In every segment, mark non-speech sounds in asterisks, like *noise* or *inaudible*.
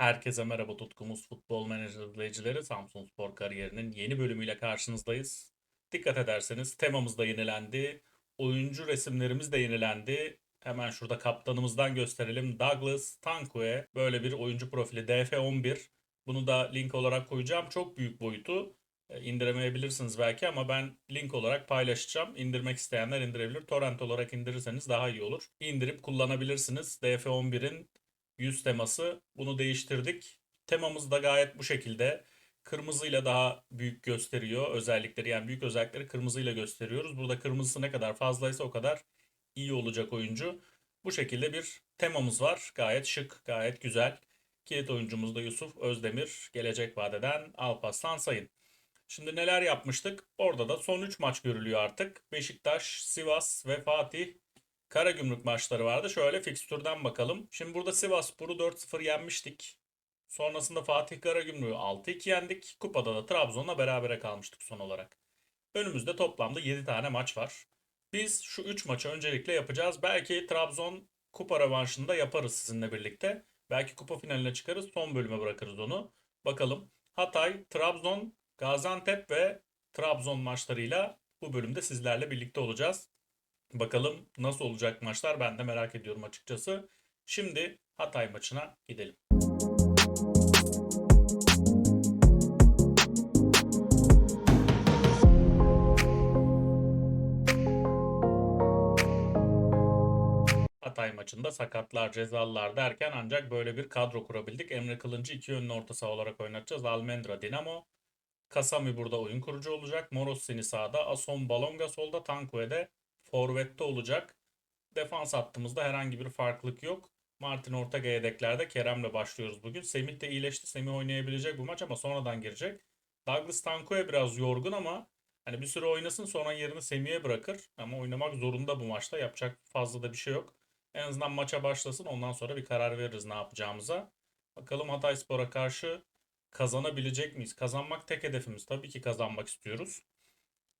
Herkese merhaba tutkumuz futbol menajer izleyicileri. Samsun Spor kariyerinin yeni bölümüyle karşınızdayız. Dikkat ederseniz temamız da yenilendi. Oyuncu resimlerimiz de yenilendi. Hemen şurada kaptanımızdan gösterelim. Douglas Tankue böyle bir oyuncu profili DF11. Bunu da link olarak koyacağım. Çok büyük boyutu. E, indiremeyebilirsiniz belki ama ben link olarak paylaşacağım. İndirmek isteyenler indirebilir. Torrent olarak indirirseniz daha iyi olur. İndirip kullanabilirsiniz. DF11'in yüz teması. Bunu değiştirdik. Temamız da gayet bu şekilde. Kırmızıyla daha büyük gösteriyor özellikleri. Yani büyük özellikleri kırmızıyla gösteriyoruz. Burada kırmızısı ne kadar fazlaysa o kadar iyi olacak oyuncu. Bu şekilde bir temamız var. Gayet şık, gayet güzel. Kilit oyuncumuz da Yusuf Özdemir. Gelecek vadeden Alparslan Sayın. Şimdi neler yapmıştık? Orada da son 3 maç görülüyor artık. Beşiktaş, Sivas ve Fatih Karagümrük maçları vardı. Şöyle fikstürden bakalım. Şimdi burada Sivasspor'u 4-0 yenmiştik. Sonrasında Fatih Karagümrük'ü 6-2 yendik. Kupada da Trabzon'la berabere kalmıştık son olarak. Önümüzde toplamda 7 tane maç var. Biz şu 3 maçı öncelikle yapacağız. Belki Trabzon kupa rövanşında yaparız sizinle birlikte. Belki kupa finaline çıkarız. Son bölüme bırakırız onu. Bakalım. Hatay, Trabzon, Gaziantep ve Trabzon maçlarıyla bu bölümde sizlerle birlikte olacağız. Bakalım nasıl olacak maçlar ben de merak ediyorum açıkçası. Şimdi Hatay maçına gidelim. Hatay maçında sakatlar, cezalılar derken ancak böyle bir kadro kurabildik. Emre Kılıncı iki yönlü orta saha olarak oynatacağız. Almendra, Dinamo. Kasami burada oyun kurucu olacak. Morossini sağda, Ason Balonga solda, Tankue'de forvette olacak. Defans hattımızda herhangi bir farklılık yok. Martin Ortega yedeklerde Kerem'le başlıyoruz bugün. Semih de iyileşti. Semih oynayabilecek bu maç ama sonradan girecek. Douglas Tanko'ya biraz yorgun ama hani bir süre oynasın sonra yerini Semih'e bırakır. Ama oynamak zorunda bu maçta. Yapacak fazla da bir şey yok. En azından maça başlasın. Ondan sonra bir karar veririz ne yapacağımıza. Bakalım Hatayspor'a karşı kazanabilecek miyiz? Kazanmak tek hedefimiz. Tabii ki kazanmak istiyoruz.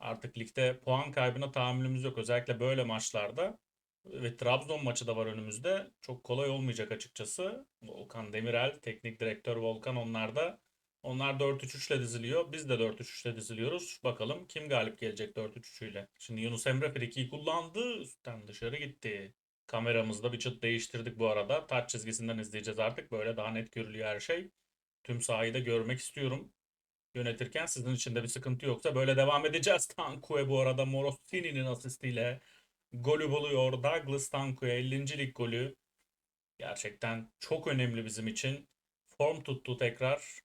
Artık ligde puan kaybına tahammülümüz yok. Özellikle böyle maçlarda. Ve Trabzon maçı da var önümüzde. Çok kolay olmayacak açıkçası. Volkan Demirel, teknik direktör Volkan onlar da. Onlar 4-3-3 ile diziliyor. Biz de 4-3-3 ile diziliyoruz. Bakalım kim galip gelecek 4-3-3 ile. Şimdi Yunus Emre frikiyi kullandı. Üstten dışarı gitti. Kameramızda bir çıt değiştirdik bu arada. Taç çizgisinden izleyeceğiz artık. Böyle daha net görülüyor her şey. Tüm sahayı da görmek istiyorum yönetirken sizin için de bir sıkıntı yoksa böyle devam edeceğiz. *laughs* Tankue bu arada Morossini'nin asistiyle golü buluyor. Douglas Tankue 50. lig golü. Gerçekten çok önemli bizim için. Form tuttu tekrar.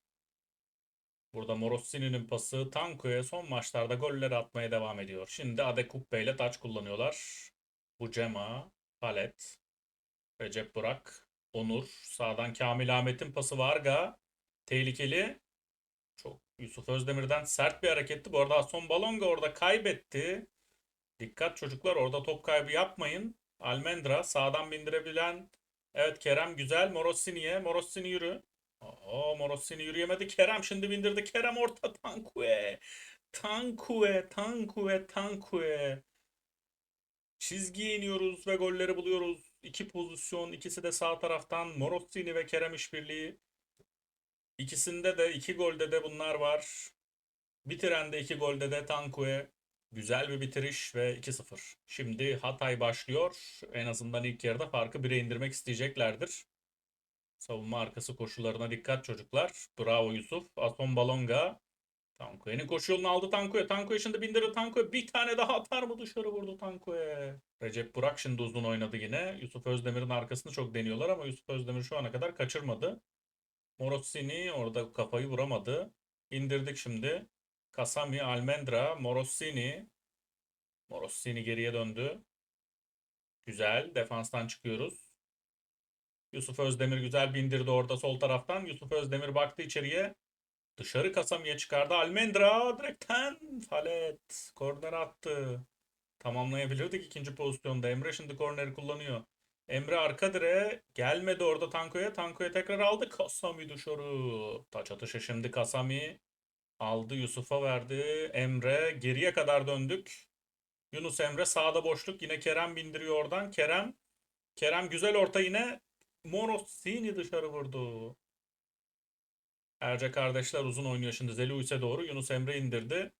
Burada Morossini'nin pası Tanku'ya son maçlarda golleri atmaya devam ediyor. Şimdi Adekubbe ile taç kullanıyorlar. Bucema, Palet, Recep Burak, Onur. Sağdan Kamil Ahmet'in pası Varga. Tehlikeli. Çok Yusuf Özdemir'den sert bir hareketti. Bu arada son Balonga orada kaybetti. Dikkat çocuklar orada top kaybı yapmayın. Almendra sağdan bindirebilen. Evet Kerem güzel. Morossini'ye. Morossini yürü. Oo Morossini yürüyemedi. Kerem şimdi bindirdi. Kerem orta Tankue. Tankue, Tankue, Tankue. Çizgiye iniyoruz ve golleri buluyoruz. İki pozisyon, ikisi de sağ taraftan. Morossini ve Kerem işbirliği. İkisinde de iki golde de bunlar var. Bitiren de iki golde de Tankue. Güzel bir bitiriş ve 2-0. Şimdi Hatay başlıyor. En azından ilk yarıda farkı 1'e indirmek isteyeceklerdir. Savunma arkası koşularına dikkat çocuklar. Bravo Yusuf. Ason Balonga. Tankue'nin koşu yolunu aldı Tankue. Tankue şimdi bindirdi Tankue. Bir tane daha atar mı dışarı vurdu Tankue. Recep Burak şimdi uzun oynadı yine. Yusuf Özdemir'in arkasını çok deniyorlar ama Yusuf Özdemir şu ana kadar kaçırmadı. Morossini orada kafayı vuramadı. İndirdik şimdi. Kasami, Almendra, Morossini. Morossini geriye döndü. Güzel. Defanstan çıkıyoruz. Yusuf Özdemir güzel bindirdi orada sol taraftan. Yusuf Özdemir baktı içeriye. Dışarı Kasami'ye çıkardı. Almendra direkten falet. Korner attı. Tamamlayabilirdik ikinci pozisyonda. Emre şimdi korneri kullanıyor. Emre arka direğe gelmedi orada Tanko'ya. Tanko'ya tekrar aldı. Kasami dışarı. Taç atışı şimdi Kasami. Aldı Yusuf'a verdi. Emre geriye kadar döndük. Yunus Emre sağda boşluk. Yine Kerem bindiriyor oradan. Kerem. Kerem güzel orta yine. Morossini dışarı vurdu. Erce kardeşler uzun oynuyor şimdi Zeluis'e doğru. Yunus Emre indirdi.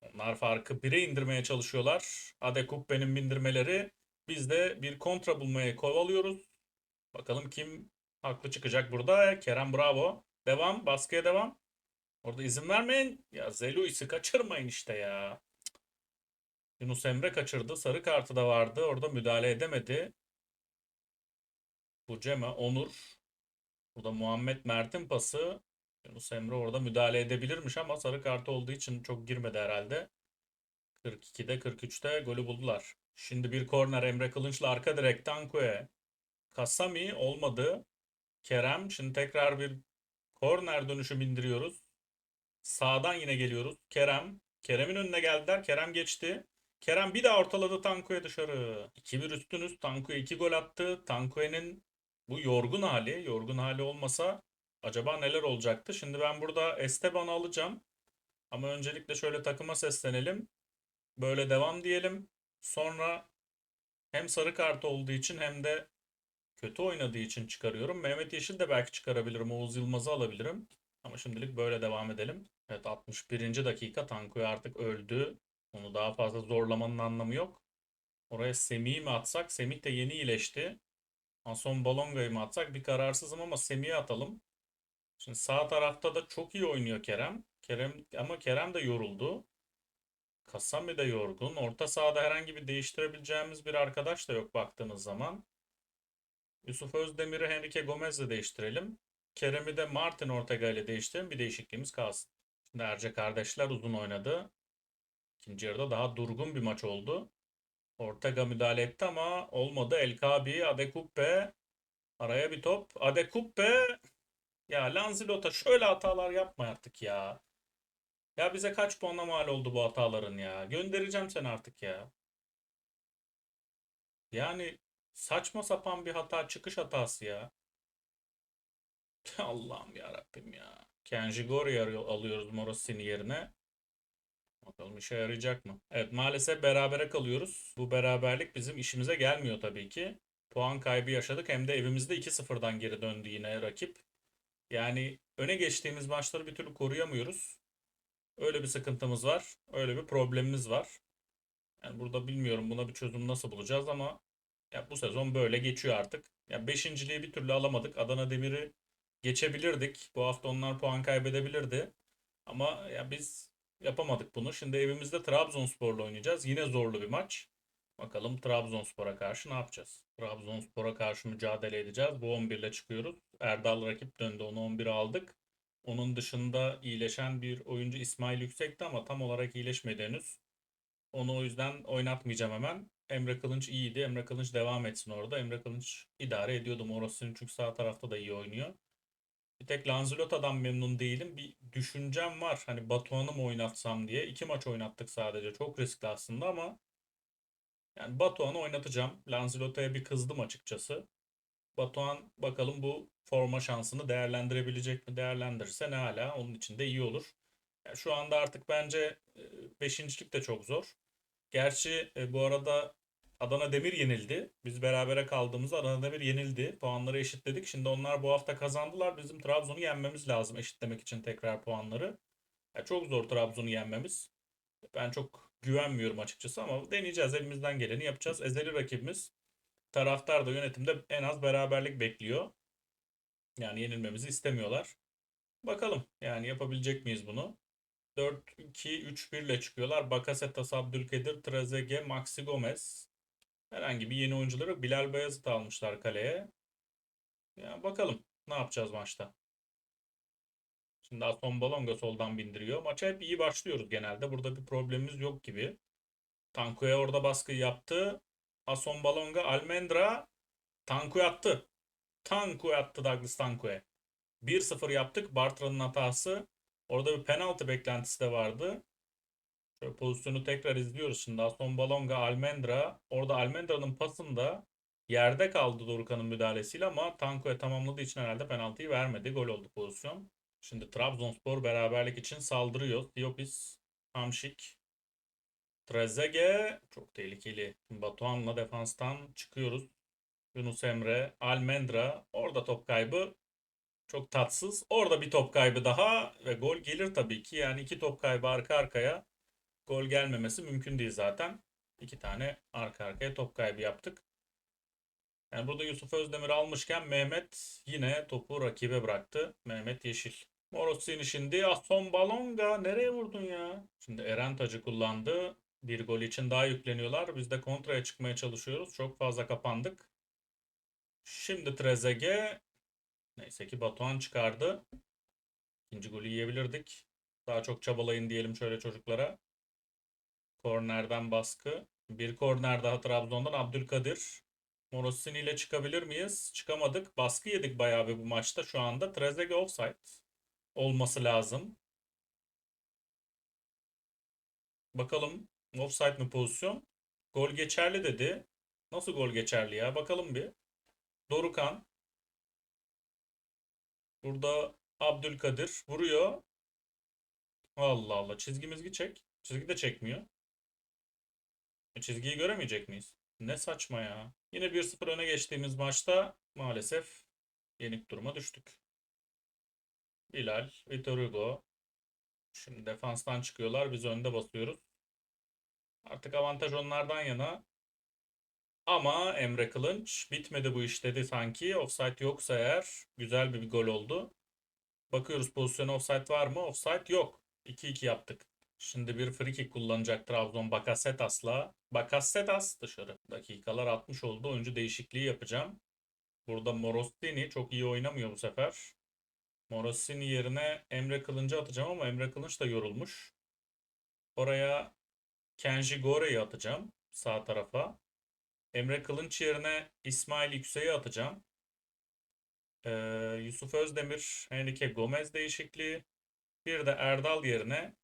Onlar farkı 1'e indirmeye çalışıyorlar. Adekuppe'nin bindirmeleri. Biz de bir kontra bulmaya kovalıyoruz. Bakalım kim haklı çıkacak burada. Kerem bravo. Devam. Baskıya devam. Orada izin vermeyin. Ya Zeluis'i kaçırmayın işte ya. Yunus Emre kaçırdı. Sarı kartı da vardı. Orada müdahale edemedi. Bu Cema, Onur. Burada Muhammed Mert'in pası. Yunus Emre orada müdahale edebilirmiş ama sarı kartı olduğu için çok girmedi herhalde. 42'de 43'te golü buldular. Şimdi bir korner Emre Kılınç'la arka direk Tankue. Kasami olmadı. Kerem şimdi tekrar bir korner dönüşü bindiriyoruz. Sağdan yine geliyoruz. Kerem. Kerem'in önüne geldiler. Kerem geçti. Kerem bir daha ortaladı Tanku'ya dışarı. 2-1 üstünüz. Tanku'ya 2 gol attı. Tanku'nun bu yorgun hali, yorgun hali olmasa acaba neler olacaktı? Şimdi ben burada Esteban'ı alacağım. Ama öncelikle şöyle takıma seslenelim. Böyle devam diyelim. Sonra hem sarı kart olduğu için hem de kötü oynadığı için çıkarıyorum. Mehmet Yeşil de belki çıkarabilirim. Oğuz Yılmaz'ı alabilirim. Ama şimdilik böyle devam edelim. Evet 61. dakika Tanku'ya artık öldü. Onu daha fazla zorlamanın anlamı yok. Oraya Semih'i mi atsak? Semih de yeni iyileşti. Anson Balonga'yı mı atsak? Bir kararsızım ama Semih'i atalım. Şimdi sağ tarafta da çok iyi oynuyor Kerem. Kerem ama Kerem de yoruldu. Kasami de yorgun. Orta sahada herhangi bir değiştirebileceğimiz bir arkadaş da yok baktığınız zaman. Yusuf Özdemir'i Henrique Gomez'le değiştirelim. Kerem'i de Martin Ortega ile değiştirelim. Bir değişikliğimiz kalsın. Şimdi Erce kardeşler uzun oynadı. İkinci yarıda daha durgun bir maç oldu. Ortega müdahale etti ama olmadı. El Kabi, Adekuppe. Araya bir top. Adekuppe. Ya Lanzilota şöyle hatalar yapma artık ya. Ya bize kaç puanla mal oldu bu hataların ya. Göndereceğim seni artık ya. Yani saçma sapan bir hata, çıkış hatası ya. *laughs* Allah'ım ya Rabbim ya. Kenji Gori'yi alıyoruz Morosini yerine. Bakalım işe yarayacak mı? Evet maalesef berabere kalıyoruz. Bu beraberlik bizim işimize gelmiyor tabii ki. Puan kaybı yaşadık hem de evimizde 2-0'dan geri döndü yine rakip. Yani öne geçtiğimiz maçları bir türlü koruyamıyoruz. Öyle bir sıkıntımız var. Öyle bir problemimiz var. Yani burada bilmiyorum buna bir çözüm nasıl bulacağız ama ya bu sezon böyle geçiyor artık. Ya beşinciliği bir türlü alamadık. Adana Demir'i geçebilirdik. Bu hafta onlar puan kaybedebilirdi. Ama ya biz yapamadık bunu. Şimdi evimizde Trabzonspor'la oynayacağız. Yine zorlu bir maç. Bakalım Trabzonspor'a karşı ne yapacağız? Trabzonspor'a karşı mücadele edeceğiz. Bu 11 ile çıkıyoruz. Erdal rakip döndü. Onu 11'e aldık. Onun dışında iyileşen bir oyuncu İsmail Yüksek'ti ama tam olarak iyileşmedi henüz. Onu o yüzden oynatmayacağım hemen. Emre Kılınç iyiydi. Emre Kılınç devam etsin orada. Emre Kılınç idare ediyordu Moros'un çünkü sağ tarafta da iyi oynuyor. Bir tek Lanzilota'dan memnun değilim. Bir düşüncem var. Hani Batuhan'ı mı oynatsam diye. İki maç oynattık sadece. Çok riskli aslında ama yani Batuhan'ı oynatacağım. Lanzilota'ya bir kızdım açıkçası. Batuhan bakalım bu forma şansını değerlendirebilecek mi? Değerlendirirse ne hala onun için de iyi olur. Yani şu anda artık bence e, beşincilik de çok zor. Gerçi e, bu arada Adana Demir yenildi. Biz berabere kaldığımızda Adana Demir yenildi. Puanları eşitledik. Şimdi onlar bu hafta kazandılar. Bizim Trabzon'u yenmemiz lazım eşitlemek için tekrar puanları. Yani çok zor Trabzon'u yenmemiz. Ben çok güvenmiyorum açıkçası ama deneyeceğiz. Elimizden geleni yapacağız. Ezeli rakibimiz. Taraftar da yönetimde en az beraberlik bekliyor. Yani yenilmemizi istemiyorlar. Bakalım yani yapabilecek miyiz bunu? 4-2-3-1 ile çıkıyorlar. Bakasetas, Abdülkadir, Trezeguet, Maxi Gomez. Herhangi bir yeni oyuncuları. Bilal Beyazıt almışlar kaleye. Ya bakalım ne yapacağız maçta. Şimdi Aston Balonga soldan bindiriyor. Maça hep iyi başlıyoruz genelde. Burada bir problemimiz yok gibi. Tanku'ya orada baskı yaptı. Aston Balonga, Almendra Tanku attı. Tanku attı Douglas Tanku'ya. 1-0 yaptık. Bartra'nın hatası. Orada bir penaltı beklentisi de vardı. Şöyle pozisyonu tekrar izliyoruz şimdi. Aston Balonga, Almendra. Orada Almendra'nın pasında yerde kaldı Dorukhan'ın müdahalesiyle ama Tanku'ya tamamladığı için herhalde penaltıyı vermedi. Gol oldu pozisyon. Şimdi Trabzonspor beraberlik için saldırıyor. Diopis, Hamşik, Trezeguet çok tehlikeli. Batuhan'la defanstan çıkıyoruz. Yunus Emre, Almendra orada top kaybı. Çok tatsız. Orada bir top kaybı daha ve gol gelir tabii ki. Yani iki top kaybı arka arkaya gol gelmemesi mümkün değil zaten. İki tane arka arkaya top kaybı yaptık. Yani burada Yusuf Özdemir almışken Mehmet yine topu rakibe bıraktı. Mehmet Yeşil. Morosini şimdi Aston Balonga nereye vurdun ya? Şimdi Eren Tacı kullandı. Bir gol için daha yükleniyorlar. Biz de kontraya çıkmaya çalışıyoruz. Çok fazla kapandık. Şimdi Trezeguet. Neyse ki Batuhan çıkardı. İkinci golü yiyebilirdik. Daha çok çabalayın diyelim şöyle çocuklara. Kornerden baskı. Bir korner daha Trabzon'dan Abdülkadir. Morosini ile çıkabilir miyiz? Çıkamadık. Baskı yedik bayağı bir bu maçta. Şu anda Trezeguet offside olması lazım. Bakalım offside mi pozisyon? Gol geçerli dedi. Nasıl gol geçerli ya? Bakalım bir. Dorukan. Burada Abdülkadir vuruyor. Allah Allah. Çizgi mizgi çek. Çizgi de çekmiyor. E, çizgiyi göremeyecek miyiz? Ne saçma ya. Yine 1-0 öne geçtiğimiz maçta maalesef yenik duruma düştük. Bilal, Vitor Hugo. Şimdi defanstan çıkıyorlar. Biz önde basıyoruz. Artık avantaj onlardan yana. Ama Emre Kılınç bitmedi bu iş dedi sanki. Offside yoksa eğer güzel bir gol oldu. Bakıyoruz pozisyona offside var mı? Offside yok. 2-2 yaptık. Şimdi bir free kick kullanacak Trabzon Bakasetas'la. Bakasetas dışarı. Dakikalar 60 oldu. Oyuncu değişikliği yapacağım. Burada Morosini çok iyi oynamıyor bu sefer. Morosini yerine Emre Kılınç'ı atacağım ama Emre Kılınç da yorulmuş. Oraya Kenji Gore'yi atacağım sağ tarafa. Emre Kılınç yerine İsmail Yüksek'i atacağım. Ee, Yusuf Özdemir, Enrique Gomez değişikliği. Bir de Erdal yerine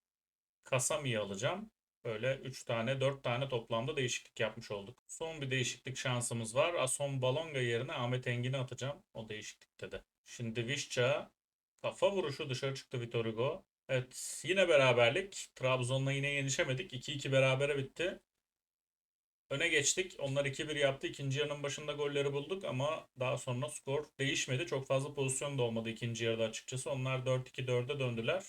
Kasami'yi alacağım. Böyle 3 tane 4 tane toplamda değişiklik yapmış olduk. Son bir değişiklik şansımız var. Ason Balonga yerine Ahmet Engin'i atacağım. O değişiklikte de. Şimdi Vişça kafa vuruşu dışarı çıktı Vitor Hugo. Evet yine beraberlik. Trabzon'la yine yenişemedik. 2-2 berabere bitti. Öne geçtik. Onlar 2-1 yaptı. İkinci yarının başında golleri bulduk ama daha sonra skor değişmedi. Çok fazla pozisyon da olmadı ikinci yarıda açıkçası. Onlar 4-2-4'e döndüler.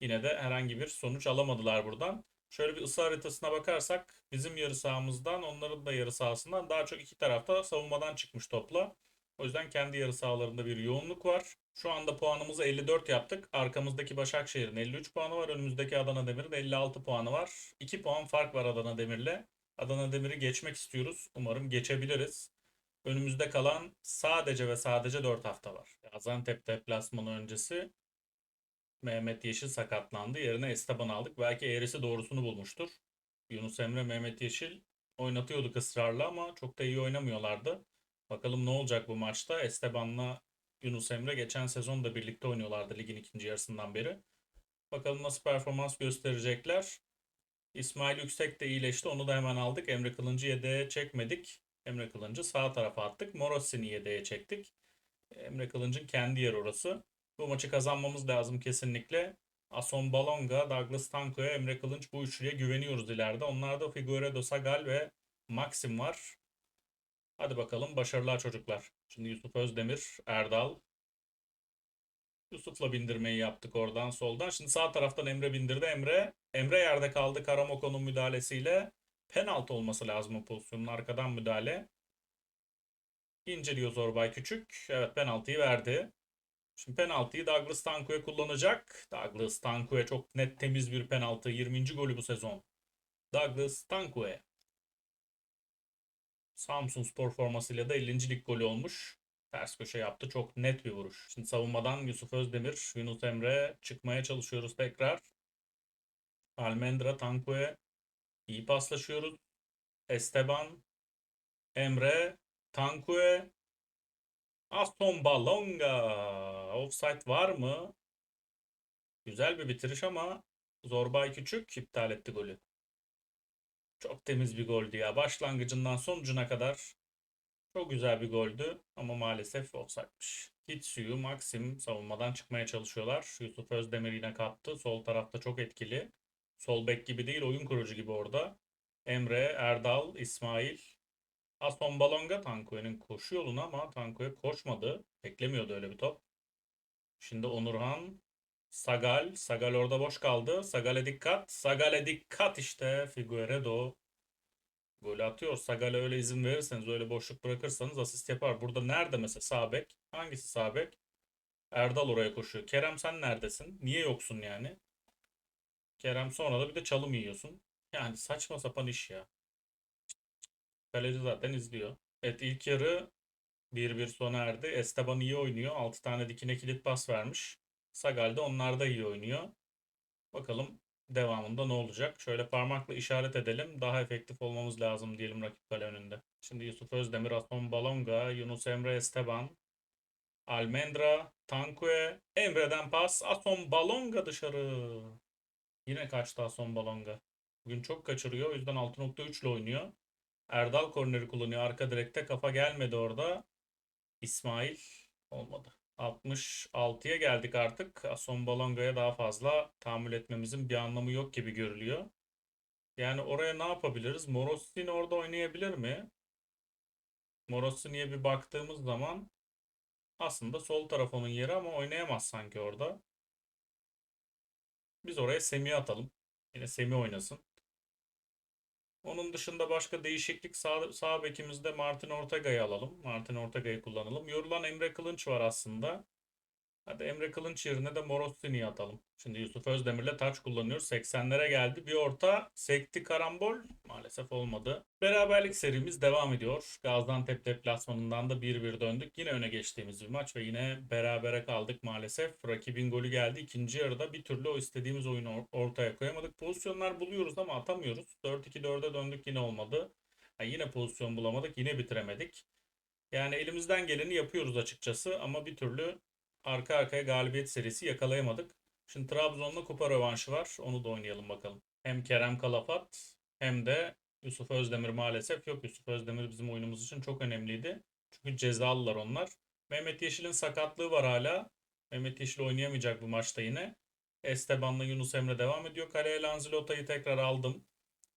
Yine de herhangi bir sonuç alamadılar buradan. Şöyle bir ısı haritasına bakarsak bizim yarı sahamızdan onların da yarı sahasından daha çok iki tarafta savunmadan çıkmış topla. O yüzden kendi yarı sahalarında bir yoğunluk var. Şu anda puanımızı 54 yaptık. Arkamızdaki Başakşehir'in 53 puanı var. Önümüzdeki Adana Demir'in 56 puanı var. 2 puan fark var Adana Demir'le. Adana Demir'i geçmek istiyoruz. Umarım geçebiliriz. Önümüzde kalan sadece ve sadece 4 hafta var. Gaziantep deplasmanı öncesi Mehmet Yeşil sakatlandı. Yerine Esteban aldık. Belki eğrisi doğrusunu bulmuştur. Yunus Emre, Mehmet Yeşil oynatıyorduk ısrarla ama çok da iyi oynamıyorlardı. Bakalım ne olacak bu maçta. Esteban'la Yunus Emre geçen sezon da birlikte oynuyorlardı ligin ikinci yarısından beri. Bakalım nasıl performans gösterecekler. İsmail Yüksek de iyileşti. Onu da hemen aldık. Emre Kılıncı yedeğe çekmedik. Emre Kılıncı sağ tarafa attık. Morosini yedeğe çektik. Emre Kılıncı'nın kendi yeri orası. Bu maçı kazanmamız lazım kesinlikle. Ason Balonga, Douglas Tanko'ya, Emre Kılınç bu üçlüye güveniyoruz ileride. Onlarda Figueredo, Sagal ve Maxim var. Hadi bakalım başarılar çocuklar. Şimdi Yusuf Özdemir, Erdal. Yusuf'la bindirmeyi yaptık oradan soldan. Şimdi sağ taraftan Emre bindirdi. Emre Emre yerde kaldı Karamoko'nun müdahalesiyle. Penaltı olması lazım o pozisyonun arkadan müdahale. İnceliyor Zorbay Küçük. Evet penaltıyı verdi. Şimdi penaltıyı Douglas Tanku'ya kullanacak. Douglas Tanku'ya çok net temiz bir penaltı. 20. golü bu sezon. Douglas Tanku'ya. Samsun Spor formasıyla da 50. lig golü olmuş. Ters köşe yaptı. Çok net bir vuruş. Şimdi savunmadan Yusuf Özdemir, Yunus Emre çıkmaya çalışıyoruz tekrar. Almendra Tankue iyi paslaşıyoruz. Esteban, Emre, Tankue, Aston Balonga. Offside var mı? Güzel bir bitiriş ama Zorbay Küçük iptal etti golü. Çok temiz bir goldü ya. Başlangıcından sonucuna kadar çok güzel bir goldü ama maalesef offside'miş. Hitsuyu, Maxim savunmadan çıkmaya çalışıyorlar. Yusuf Özdemir yine kaptı. Sol tarafta çok etkili. Sol bek gibi değil, oyun kurucu gibi orada. Emre, Erdal, İsmail. Aston Balonga Tanko'nun koşu yoluna ama Tanko'ya koşmadı. Beklemiyordu öyle bir top. Şimdi Onurhan. Sagal. Sagal orada boş kaldı. Sagal'e dikkat. Sagal'e dikkat işte. Figueredo. Gol atıyor. Sagal'e öyle izin verirseniz, öyle boşluk bırakırsanız asist yapar. Burada nerede mesela sağ bek? Hangisi sağ bek? Erdal oraya koşuyor. Kerem sen neredesin? Niye yoksun yani? Kerem sonra da bir de çalım yiyorsun. Yani saçma sapan iş ya. Kaleci zaten izliyor. Evet ilk yarı 1-1 sona erdi. Esteban iyi oynuyor. 6 tane dikine kilit pas vermiş. Sagal de onlar da iyi oynuyor. Bakalım devamında ne olacak? Şöyle parmakla işaret edelim. Daha efektif olmamız lazım diyelim rakip kale önünde. Şimdi Yusuf Özdemir, Aston Balonga, Yunus Emre Esteban, Almendra, Tankue, Emre'den pas, Aston Balonga dışarı. Yine kaçtı Aston Balonga. Bugün çok kaçırıyor. O yüzden 6.3 ile oynuyor. Erdal korneri kullanıyor. Arka direkte kafa gelmedi orada. İsmail olmadı. 66'ya geldik artık. Aston Balonga'ya daha fazla tahammül etmemizin bir anlamı yok gibi görülüyor. Yani oraya ne yapabiliriz? Morosini orada oynayabilir mi? Morosini'ye bir baktığımız zaman aslında sol taraf onun yeri ama oynayamaz sanki orada. Biz oraya Semih'i atalım. Yine Semih oynasın. Onun dışında başka değişiklik sağ, sağ bekimizde Martin Ortega'yı alalım. Martin Ortega'yı kullanalım. Yorulan Emre Kılınç var aslında. Hadi Emre Kılınç yerine de Morosini'yi atalım. Şimdi Yusuf Özdemir'le taç kullanıyoruz. 80'lere geldi. Bir orta sekti karambol. Maalesef olmadı. Beraberlik serimiz devam ediyor. Gaziantep deplasmanından da 1-1 döndük. Yine öne geçtiğimiz bir maç ve yine berabere kaldık maalesef. Rakibin golü geldi. İkinci yarıda bir türlü o istediğimiz oyunu or- ortaya koyamadık. Pozisyonlar buluyoruz ama atamıyoruz. 4-2-4'e döndük yine olmadı. Ha, yine pozisyon bulamadık. Yine bitiremedik. Yani elimizden geleni yapıyoruz açıkçası ama bir türlü arka arkaya galibiyet serisi yakalayamadık. Şimdi Trabzon'la kupa rövanşı var. Onu da oynayalım bakalım. Hem Kerem Kalafat hem de Yusuf Özdemir maalesef yok. Yusuf Özdemir bizim oyunumuz için çok önemliydi. Çünkü cezalılar onlar. Mehmet Yeşil'in sakatlığı var hala. Mehmet Yeşil oynayamayacak bu maçta yine. Esteban'la Yunus Emre devam ediyor. Kaleye Lanzilota'yı tekrar aldım.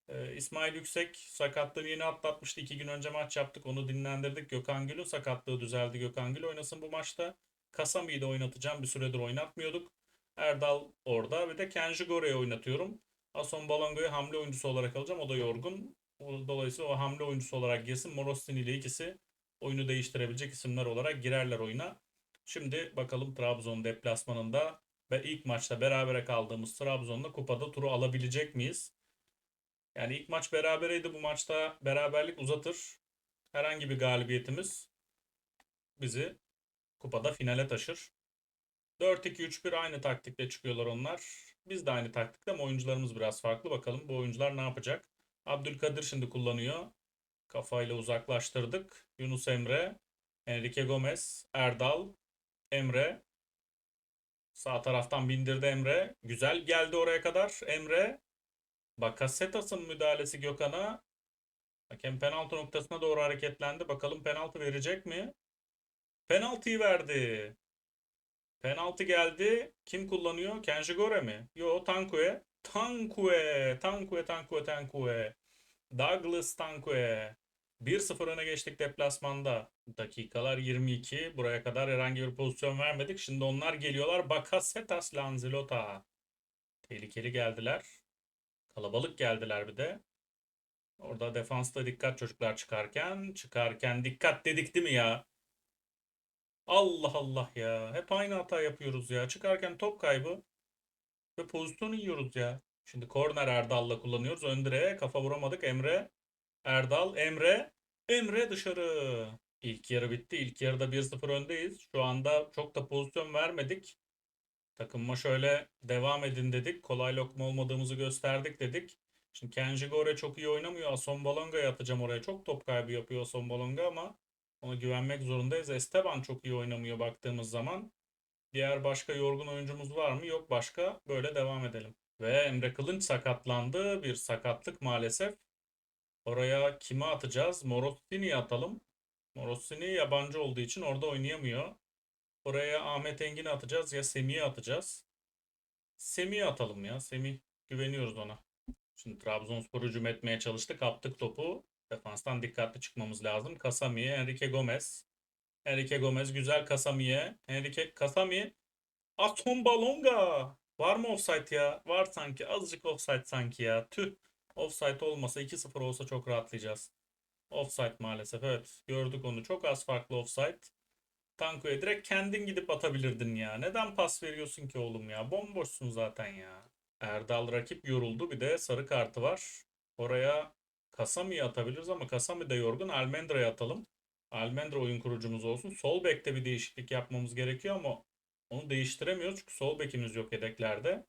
Ee, İsmail Yüksek sakatlığını yeni atlatmıştı. İki gün önce maç yaptık. Onu dinlendirdik. Gökhan Gül'ün sakatlığı düzeldi. Gökhan Gül oynasın bu maçta. Kasami'yi de oynatacağım. Bir süredir oynatmıyorduk. Erdal orada ve de Kenji Gore'yi oynatıyorum. Ason Balongo'yu hamle oyuncusu olarak alacağım. O da yorgun. Dolayısıyla o hamle oyuncusu olarak girsin. Morosini ile ikisi oyunu değiştirebilecek isimler olarak girerler oyuna. Şimdi bakalım Trabzon deplasmanında ve ilk maçta berabere kaldığımız Trabzon'da kupada turu alabilecek miyiz? Yani ilk maç berabereydi. Bu maçta beraberlik uzatır. Herhangi bir galibiyetimiz bizi kupada finale taşır. 4-2-3-1 aynı taktikle çıkıyorlar onlar. Biz de aynı taktikte ama oyuncularımız biraz farklı. Bakalım bu oyuncular ne yapacak? Abdülkadir şimdi kullanıyor. Kafayla uzaklaştırdık. Yunus Emre, Enrique Gomez, Erdal, Emre. Sağ taraftan bindirdi Emre. Güzel geldi oraya kadar. Emre. Bakasetas'ın müdahalesi Gökhan'a. Hakem penaltı noktasına doğru hareketlendi. Bakalım penaltı verecek mi? Penaltıyı verdi. Penaltı geldi. Kim kullanıyor? Kenji Gore mi? Yo Tankue. Tankue. Tankue, Tankue, Tankue. Douglas Tankue. 1-0 öne geçtik deplasmanda. Dakikalar 22. Buraya kadar herhangi bir pozisyon vermedik. Şimdi onlar geliyorlar. Bakasetas Lanzilota. Tehlikeli geldiler. Kalabalık geldiler bir de. Orada defansta dikkat çocuklar çıkarken. Çıkarken dikkat dedik değil mi ya? Allah Allah ya. Hep aynı hata yapıyoruz ya. Çıkarken top kaybı ve pozisyonu yiyoruz ya. Şimdi korner Erdal'la kullanıyoruz. Ön direğe kafa vuramadık. Emre. Erdal. Emre. Emre dışarı. İlk yarı bitti. İlk yarıda 1-0 öndeyiz. Şu anda çok da pozisyon vermedik. Takımma şöyle devam edin dedik. Kolay lokma olmadığımızı gösterdik dedik. Şimdi Kenji Gore çok iyi oynamıyor. Ason Balonga'yı atacağım oraya. Çok top kaybı yapıyor Ason Balonga ama ona güvenmek zorundayız. Esteban çok iyi oynamıyor baktığımız zaman. Diğer başka yorgun oyuncumuz var mı? Yok başka. Böyle devam edelim. Ve Emre Kılınç sakatlandı. Bir sakatlık maalesef. Oraya kimi atacağız? Morosini'yi atalım. Morosini yabancı olduğu için orada oynayamıyor. Oraya Ahmet Engin'i atacağız ya Semih'i atacağız. Semih'i atalım ya. Semih güveniyoruz ona. Şimdi Trabzonspor hücum etmeye çalıştı. Kaptık topu. Defanstan dikkatli çıkmamız lazım. Kasami'ye, Enrique Gomez. Enrique Gomez güzel Kasami'ye. Enrique Kasami Atom Balonga. Var mı offside ya? Var sanki. Azıcık offside sanki ya. Tüh. Offside olmasa 2-0 olsa çok rahatlayacağız. Offside maalesef. Evet. Gördük onu. Çok az farklı offside. Tanko'ya direkt kendin gidip atabilirdin ya. Neden pas veriyorsun ki oğlum ya? Bomboşsun zaten ya. Erdal rakip yoruldu. Bir de sarı kartı var. Oraya Kasami'yi atabiliriz ama Kasami de yorgun. Almendra'yı atalım. Almendra oyun kurucumuz olsun. Sol bekte bir değişiklik yapmamız gerekiyor ama onu değiştiremiyoruz çünkü sol bekimiz yok yedeklerde.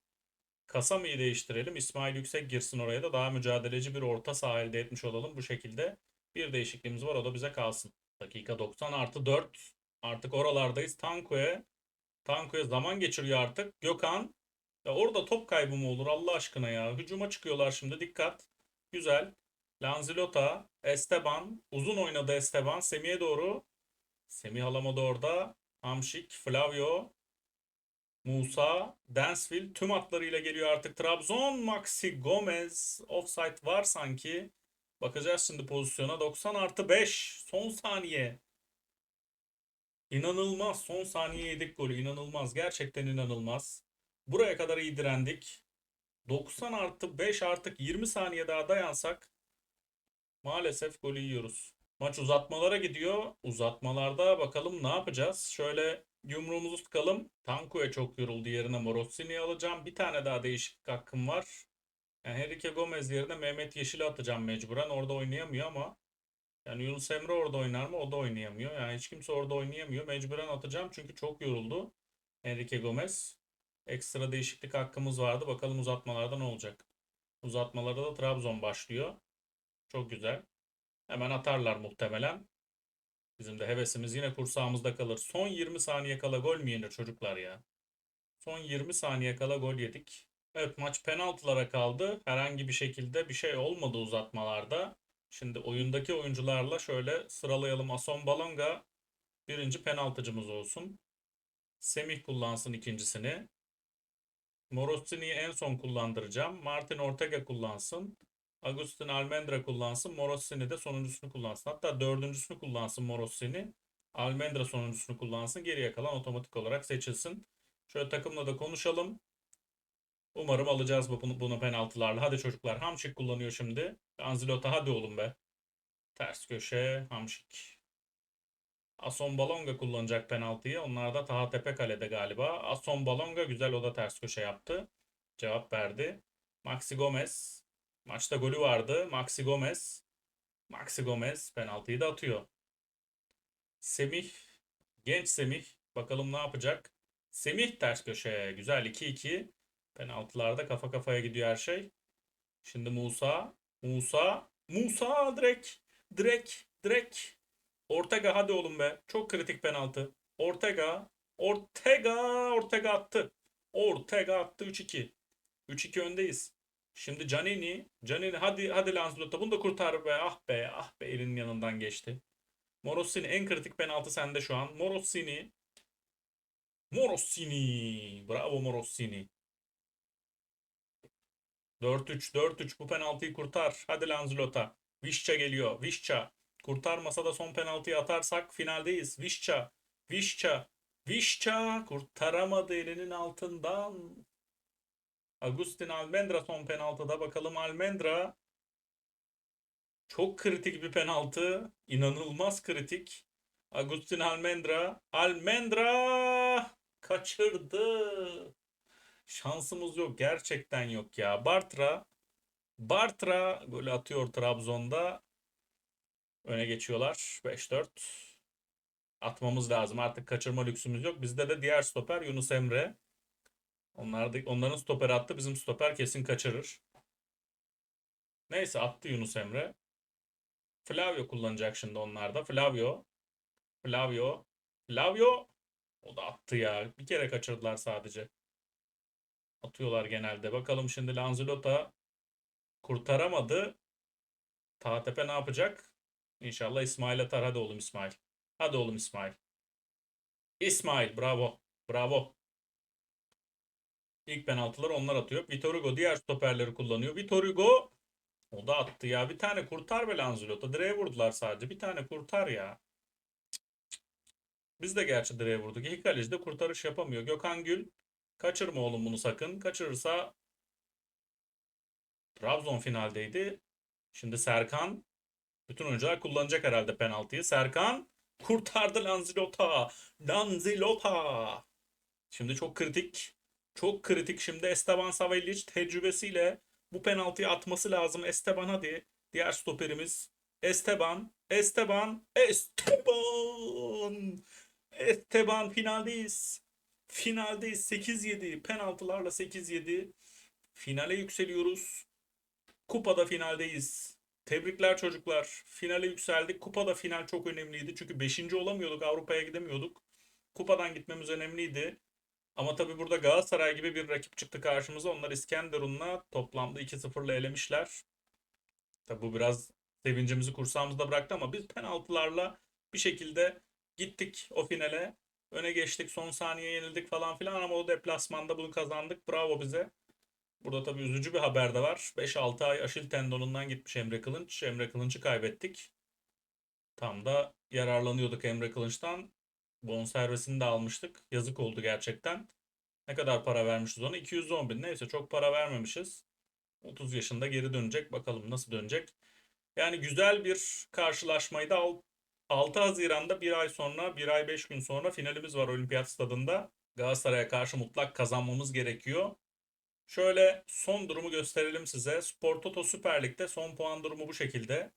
Kasami'yi değiştirelim. İsmail Yüksek girsin oraya da daha mücadeleci bir orta saha elde etmiş olalım bu şekilde. Bir değişikliğimiz var o da bize kalsın. Dakika 90 artı 4. Artık oralardayız. Tanko'ya Tanko'ya zaman geçiriyor artık. Gökhan. Ya orada top kaybı mı olur Allah aşkına ya. Hücuma çıkıyorlar şimdi dikkat. Güzel. Lanzilota, Esteban. Uzun oynadı Esteban. Semih'e doğru. Semih alamadı orada. Hamşik, Flavio, Musa, Dansville tüm hatlarıyla geliyor artık Trabzon. Maxi Gomez. Offside var sanki. Bakacağız şimdi pozisyona. 90 artı 5. Son saniye. İnanılmaz. Son saniye yedik golü. İnanılmaz. Gerçekten inanılmaz. Buraya kadar iyi direndik. 90 artı 5 artık 20 saniye daha dayansak maalesef golü yiyoruz. Maç uzatmalara gidiyor. Uzatmalarda bakalım ne yapacağız? Şöyle yumruğumuzu sıkalım. Tanku'ya çok yoruldu yerine Morossini'yi alacağım. Bir tane daha değişiklik hakkım var. Yani Henrique Gomez yerine Mehmet Yeşil'i atacağım mecburen. Orada oynayamıyor ama yani Yunus Emre orada oynar mı? O da oynayamıyor. Yani hiç kimse orada oynayamıyor. Mecburen atacağım çünkü çok yoruldu. Enrique Gomez. Ekstra değişiklik hakkımız vardı. Bakalım uzatmalarda ne olacak? Uzatmalarda da Trabzon başlıyor. Çok güzel. Hemen atarlar muhtemelen. Bizim de hevesimiz yine kursağımızda kalır. Son 20 saniye kala gol mü yenir çocuklar ya? Son 20 saniye kala gol yedik. Evet maç penaltılara kaldı. Herhangi bir şekilde bir şey olmadı uzatmalarda. Şimdi oyundaki oyuncularla şöyle sıralayalım. Ason Balonga birinci penaltıcımız olsun. Semih kullansın ikincisini. Morossini'yi en son kullandıracağım. Martin Ortega kullansın. Agustin Almendra kullansın. Morossini de sonuncusunu kullansın. Hatta dördüncüsünü kullansın Morossini. Almendra sonuncusunu kullansın. Geriye kalan otomatik olarak seçilsin. Şöyle takımla da konuşalım. Umarım alacağız bu- bunu, bunu penaltılarla. Hadi çocuklar. Hamşik kullanıyor şimdi. Anzilota hadi oğlum be. Ters köşe Hamşik. Ason Balonga kullanacak penaltıyı. Onlar da Taha Tepe kalede galiba. Ason Balonga güzel o da ters köşe yaptı. Cevap verdi. Maxi Gomez. Maçta golü vardı. Maxi Gomez. Maxi Gomez penaltıyı da atıyor. Semih. Genç Semih. Bakalım ne yapacak. Semih ters köşe. Güzel 2-2. Penaltılarda kafa kafaya gidiyor her şey. Şimdi Musa. Musa. Musa direkt. Direkt. Direkt. Ortega hadi oğlum be. Çok kritik penaltı. Ortega. Ortega. Ortega attı. Ortega attı 3-2. 3-2 öndeyiz. Şimdi Canini. Canini hadi hadi Lanzilot'a bunu da kurtar be. Ah be ah be elinin yanından geçti. Morossini en kritik penaltı sende şu an. Morossini. Morossini. Bravo Morossini. 4-3 4-3 bu penaltıyı kurtar. Hadi Lanzilot'a. Vişça geliyor. Vişça. Kurtarmasa da son penaltıyı atarsak finaldeyiz. Vişça. Vişça. Vişça kurtaramadı elinin altından. Agustin Almendra son penaltıda. Bakalım Almendra. Çok kritik bir penaltı. İnanılmaz kritik. Agustin Almendra. Almendra kaçırdı. Şansımız yok. Gerçekten yok ya. Bartra. Bartra golü atıyor Trabzon'da. Öne geçiyorlar. 5-4. Atmamız lazım. Artık kaçırma lüksümüz yok. Bizde de diğer stoper Yunus Emre. Onlar da, onların stoper attı. Bizim stoper kesin kaçırır. Neyse attı Yunus Emre. Flavio kullanacak şimdi onlarda. Flavio. Flavio. Flavio. O da attı ya. Bir kere kaçırdılar sadece. Atıyorlar genelde. Bakalım şimdi Lanzilota kurtaramadı. Tahtepe ne yapacak? İnşallah İsmail atar. Hadi oğlum İsmail. Hadi oğlum İsmail. İsmail bravo. Bravo. İlk penaltıları onlar atıyor. Vitor Hugo diğer stoperleri kullanıyor. Vitor Hugo o da attı ya. Bir tane kurtar be Lanzilota. Direğe vurdular sadece. Bir tane kurtar ya. Biz de gerçi direğe vurduk. İki kaleci de kurtarış yapamıyor. Gökhan Gül kaçırma oğlum bunu sakın. Kaçırırsa Trabzon finaldeydi. Şimdi Serkan bütün oyuncular kullanacak herhalde penaltıyı. Serkan kurtardı Lanzilota. Lanzilota. Şimdi çok kritik. Çok kritik. Şimdi Esteban Savellic tecrübesiyle bu penaltıyı atması lazım. Esteban hadi. Diğer stoperimiz Esteban. Esteban. Esteban. Esteban finaldeyiz. Finaldeyiz. 8-7. Penaltılarla 8-7. Finale yükseliyoruz. Kupada finaldeyiz. Tebrikler çocuklar. Finale yükseldik. Kupada final çok önemliydi. Çünkü 5. olamıyorduk. Avrupa'ya gidemiyorduk. Kupadan gitmemiz önemliydi. Ama tabii burada Galatasaray gibi bir rakip çıktı karşımıza. Onlar İskenderun'la toplamda 2-0'la elemişler. Tabii bu biraz sevincimizi kursağımızda bıraktı ama biz penaltılarla bir şekilde gittik o finale. Öne geçtik, son saniye yenildik falan filan ama o deplasmanda bunu kazandık. Bravo bize. Burada tabii üzücü bir haber de var. 5-6 ay Aşil tendonundan gitmiş Emre Kılınç. Emre Kılınç'ı kaybettik. Tam da yararlanıyorduk Emre Kılınç'tan. Bonservisini de almıştık. Yazık oldu gerçekten. Ne kadar para vermişiz ona? 210 bin. Neyse çok para vermemişiz. 30 yaşında geri dönecek. Bakalım nasıl dönecek. Yani güzel bir karşılaşmaydı. Al- 6 Haziran'da bir ay sonra, bir ay 5 gün sonra finalimiz var Olimpiyat Stadında. Galatasaray'a karşı mutlak kazanmamız gerekiyor. Şöyle son durumu gösterelim size. Spor Toto Süper Lig'de son puan durumu bu şekilde.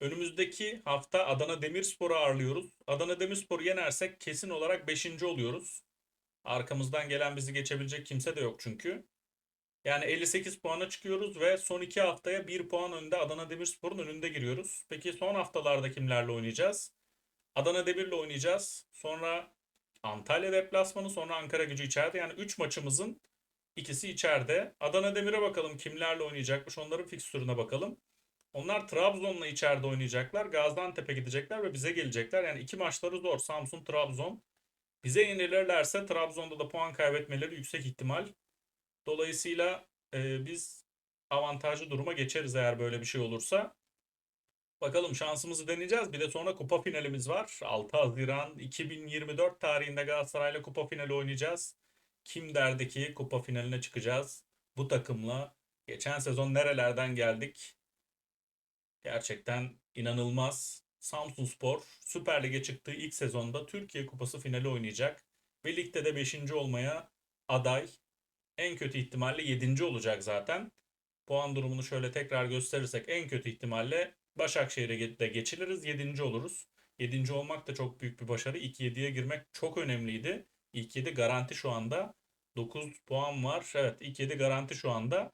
Önümüzdeki hafta Adana Demirspor'u ağırlıyoruz. Adana Demirspor'u yenersek kesin olarak 5. oluyoruz. Arkamızdan gelen bizi geçebilecek kimse de yok çünkü. Yani 58 puana çıkıyoruz ve son 2 haftaya 1 puan önde Adana Demirspor'un önünde giriyoruz. Peki son haftalarda kimlerle oynayacağız? Adana Demir'le oynayacağız. Sonra Antalya deplasmanı, sonra Ankara Gücü içeride. Yani 3 maçımızın ikisi içeride. Adana Demir'e bakalım kimlerle oynayacakmış. Onların fikstürüne bakalım. Onlar Trabzon'la içeride oynayacaklar. Gaziantep'e gidecekler ve bize gelecekler. Yani iki maçları zor. Samsun, Trabzon. Bize yenilirlerse Trabzon'da da puan kaybetmeleri yüksek ihtimal. Dolayısıyla e, biz avantajlı duruma geçeriz eğer böyle bir şey olursa. Bakalım şansımızı deneyeceğiz. Bir de sonra kupa finalimiz var. 6 Haziran 2024 tarihinde Galatasaray'la kupa finali oynayacağız. Kim derdi ki kupa finaline çıkacağız bu takımla. Geçen sezon nerelerden geldik? Gerçekten inanılmaz. Samsunspor Süper Lig'e çıktığı ilk sezonda Türkiye Kupası finali oynayacak ve ligde de 5. olmaya aday. En kötü ihtimalle 7. olacak zaten. Puan durumunu şöyle tekrar gösterirsek en kötü ihtimalle Başakşehir'e de geçiliriz. 7. oluruz. 7. olmak da çok büyük bir başarı. İlk 7'ye girmek çok önemliydi. İlk 7 garanti şu anda. 9 puan var. Evet ilk 7 garanti şu anda.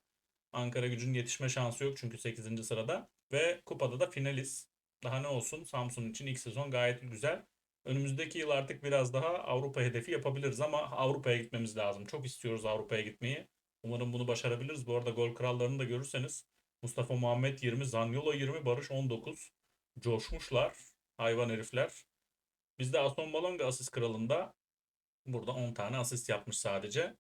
Ankara gücünün yetişme şansı yok çünkü 8. sırada. Ve kupada da finaliz. Daha ne olsun Samsun için ilk sezon gayet güzel. Önümüzdeki yıl artık biraz daha Avrupa hedefi yapabiliriz ama Avrupa'ya gitmemiz lazım. Çok istiyoruz Avrupa'ya gitmeyi. Umarım bunu başarabiliriz. Bu arada gol krallarını da görürseniz Mustafa Muhammed 20, Zaniolo 20, Barış 19. Coşmuşlar. Hayvan herifler. Bizde Aston Balonga asist kralında. Burada 10 tane asist yapmış sadece.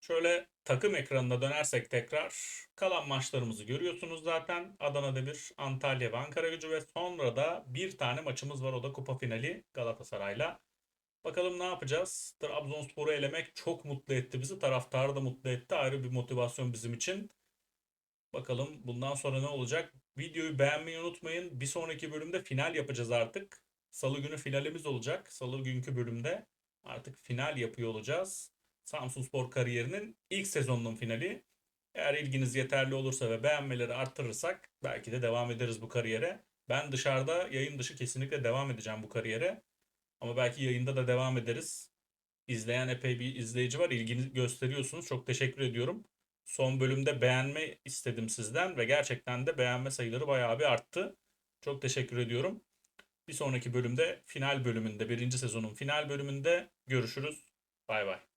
Şöyle takım ekranına dönersek tekrar kalan maçlarımızı görüyorsunuz zaten. Adana Demir, Antalya ve Ankara Gücü ve sonra da bir tane maçımız var o da kupa finali Galatasaray'la. Bakalım ne yapacağız? Trabzonspor'u elemek çok mutlu etti bizi. Taraftarı da mutlu etti. Ayrı bir motivasyon bizim için. Bakalım bundan sonra ne olacak? Videoyu beğenmeyi unutmayın. Bir sonraki bölümde final yapacağız artık. Salı günü finalimiz olacak. Salı günkü bölümde artık final yapıyor olacağız. Samsunspor kariyerinin ilk sezonunun finali. Eğer ilginiz yeterli olursa ve beğenmeleri arttırırsak belki de devam ederiz bu kariyere. Ben dışarıda yayın dışı kesinlikle devam edeceğim bu kariyere. Ama belki yayında da devam ederiz. İzleyen epey bir izleyici var. İlgini gösteriyorsunuz. Çok teşekkür ediyorum. Son bölümde beğenme istedim sizden ve gerçekten de beğenme sayıları bayağı bir arttı. Çok teşekkür ediyorum. Bir sonraki bölümde final bölümünde, birinci sezonun final bölümünde görüşürüz. Bay bay.